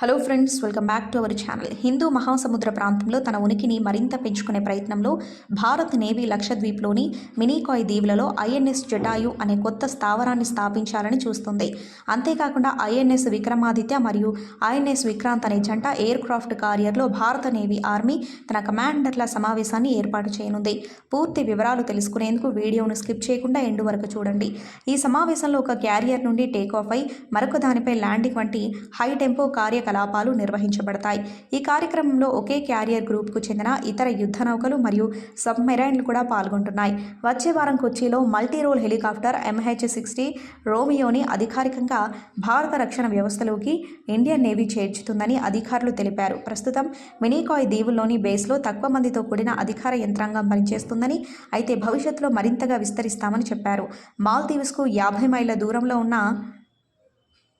Hello friends welcome back to our channel Hindu మహాసముద్ర ప్రాంతంలో తన ఉనికిని మరింత పెంచుకునే ప్రయత్నంలో భారత్ నేవీ లక్షద్వీప్లోని మినీకాయ్ దీవులలో ఐఎన్ఎస్ జటాయు అనే కొత్త స్థావరాన్ని స్థాపించాలని చూస్తుంది. అంతేకాకుండా ఐఎన్ఎస్ విక్రమాదిత్య మరియు ఐఎన్ఎస్ విక్రాంత్ అనే జంట ఎయిర్ క్రాఫ్ట్ కారియర్లో భారత నేవీ ఆర్మీ తన కమాండర్ల సమావేశాన్ని ఏర్పాటు చేయనుంది. పూర్తి వివరాలు తెలుసుకునేందుకు వీడియోను స్కిప్ చేయకుండా ఎండు వరకు చూడండి. ఈ సమావేశంలో ఒక క్యారియర్ నుండి టేక్ ఆఫ్ అయి మరొక దానిపై ల్యాండింగ్ వంటి హై టెంపో కార్యకలాపాలు నిర్వహించబడతాయి. ఈ కార్యక్రమంలో ఒకే క్యారియర్ గ్రూప్కు చెందిన ఇతర యుద్ధ నౌకలు మరియు సబ్మెరైన్లు కూడా పాల్గొంటున్నాయి. వచ్చే వారం కొచ్చిలో multi role helicopter MH sixty రోమియోని అధికారికంగా భారత రక్షణ వ్యవస్థలోకి ఇండియన్ నేవీ చేర్చుతుందని అధికారులు తెలిపారు. ప్రస్తుతం మినీకాయ్ దీవుల్లోని బేస్లో తక్కువ మందితో కూడిన అధికార యంత్రాంగం పనిచేస్తుందని అయితే భవిష్యత్తులో మరింతగా విస్తరిస్తామని చెప్పారు. మాల్దీవ్స్కు యాభై మైళ్ళ దూరంలో ఉన్న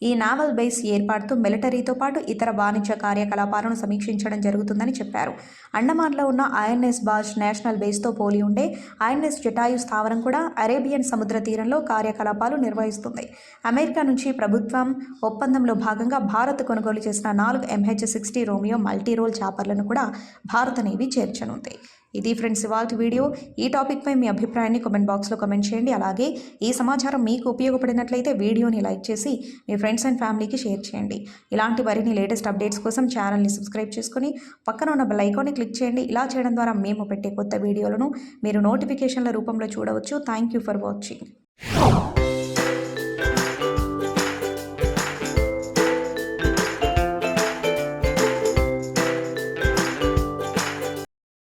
ఈ నావల్ బేస్ ఏర్పాటుతో మిలిటరీతో పాటు ఇతర వాణిజ్య కార్యకలాపాలను సమీక్షించడం జరుగుతుందని చెప్పారు. అండమాన్లో ఉన్న ఐఎన్ఎస్ బాజ్ నేషనల్ బేస్తో పోలి ఉండే ఐఎన్ఎస్ జటాయు స్థావరం కూడా అరేబియన్ సముద్ర తీరంలో కార్యకలాపాలు నిర్వహిస్తుంది. అమెరికా నుంచి ప్రభుత్వం ఒప్పందంలో భాగంగా భారత్ కొనుగోలు చేసిన నాలుగు MH sixty Romeo multi role చాపర్లను కూడా భారత నేవీ చేర్చనుంది. ఇది ఫ్రెండ్స్ ఇవాళ వీడియో. ఈ టాపిక్పై మీ అభిప్రాయాన్ని కామెంట్ బాక్స్లో కమెంట్ చేయండి. అలాగే ఈ సమాచారం మీకు ఉపయోగపడినట్లయితే వీడియోని లైక్ చేసి మీ ఫ్రెండ్స్ అండ్ ఫ్యామిలీకి షేర్ చేయండి. ఇలాంటి మరిన్ని లేటెస్ట్ అప్డేట్స్ కోసం ఛానల్ని సబ్స్క్రైబ్ చేసుకుని పక్కన ఉన్న బెల్ ఐకాన్ని క్లిక్ చేయండి. ఇలా చేయడం ద్వారా మేము పెట్టే కొత్త వీడియోలను మీరు నోటిఫికేషన్ల రూపంలో చూడవచ్చు. Thank you for watching.